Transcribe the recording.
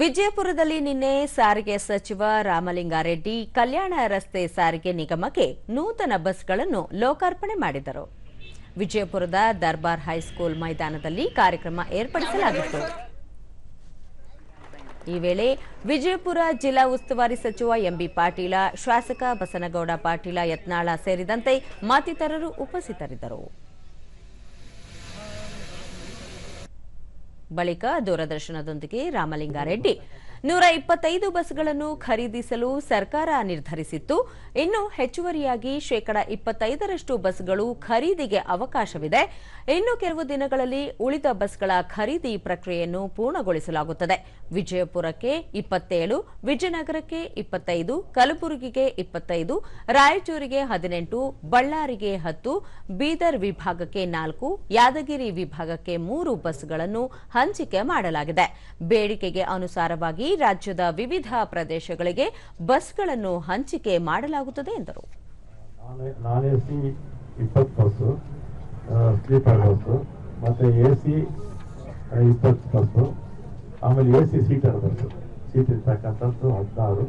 ವಿಜಯಪುರದಲ್ಲಿ ನಿನ್ನೆ ಸಾರಿಗೆ ಸಚಿವ ರಾಮಲಿಂಗಾರೆಡ್ಡಿ ಕಲ್ಯಾಣ ರಸ್ತೆ ಸಾರಿಗೆ ನಿಗಮಕ್ಕೆ ನೂತನ ಬಸ್ಗಳನ್ನು ಲೋಕಾರ್ಪಣೆ ಮಾಡಿದರು. ವಿಜಯಪುರದ ದರ್ಬಾರ್ ಹೈಸ್ಕೂಲ್ ಮೈದಾನದಲ್ಲಿ ಕಾರ್ಯಕ್ರಮ ಏರ್ಪಡಿಸಲಾಗಿತ್ತು. ಈ ವೇಳೆ ವಿಜಯಪುರ ಜಿಲ್ಲಾ ಉಸ್ತುವಾರಿ ಸಚಿವ ಎಂಬಿ ಪಾಟೀಲ, ಶಾಸಕ ಬಸನಗೌಡ ಪಾಟೀಲ ಯತ್ನಾಳ ಸೇರಿದಂತೆ ಮತ್ತಿತರರು ಉಪಸ್ಥಿತರಿದ್ದರು. ಬಳಿಕ ದೂರದರ್ಶನದೊಂದಿಗೆ ರಾಮಲಿಂಗಾರೆಡ್ಡಿ. ನೂರ ಇಪ್ಪತ್ತೈದು ಬಸ್ಗಳನ್ನು ಖರೀದಿಸಲು ಸರ್ಕಾರ ನಿರ್ಧರಿಸಿತ್ತು. ಇನ್ನು ಹೆಚ್ಚುವರಿಯಾಗಿ ಶೇಕಡ ಇಪ್ಪತ್ತೈದರಷ್ಟು ಬಸ್ಗಳು ಖರೀದಿಗೆ ಅವಕಾಶವಿದೆ. ಇನ್ನು ಕೆಲವು ದಿನಗಳಲ್ಲಿ ಉಳಿದ ಬಸ್ಗಳ ಖರೀದಿ ಪ್ರಕ್ರಿಯೆಯನ್ನು ಪೂರ್ಣಗೊಳಿಸಲಾಗುತ್ತದೆ. ವಿಜಯಪುರಕ್ಕೆ ಇಪ್ಪತ್ತೇಳು, ವಿಜಯನಗರಕ್ಕೆ ಇಪ್ಪತ್ತೈದು, ಕಲಬುರಗಿಗೆ ಇಪ್ಪತ್ತೈದು, ರಾಯಚೂರಿಗೆ ಹದಿನೆಂಟು, ಬಳ್ಳಾರಿಗೆ ಹತ್ತು, ಬೀದರ್ ವಿಭಾಗಕ್ಕೆ ನಾಲ್ಕು, ಯಾದಗಿರಿ ವಿಭಾಗಕ್ಕೆ ಮೂರು ಬಸ್ಗಳನ್ನು ಹಂಚಿಕೆ ಮಾಡಲಾಗಿದೆ. ಬೇಡಿಕೆಗೆ ಅನುಸಾರವಾಗಿ ರಾಜ್ಯದ ವಿವಿಧ ಪ್ರದೇಶಗಳಿಗೆ ಬಸ್ಗಳನ್ನು ಹಂಚಿಕೆ ಮಾಡಲಾಗುತ್ತದೆ ಎಂದರು. ಆಮೇಲೆ A C seater bus. Seat ಇರ್ತಕ್ಕಂಥದ್ದು ಹದಿನಾರು.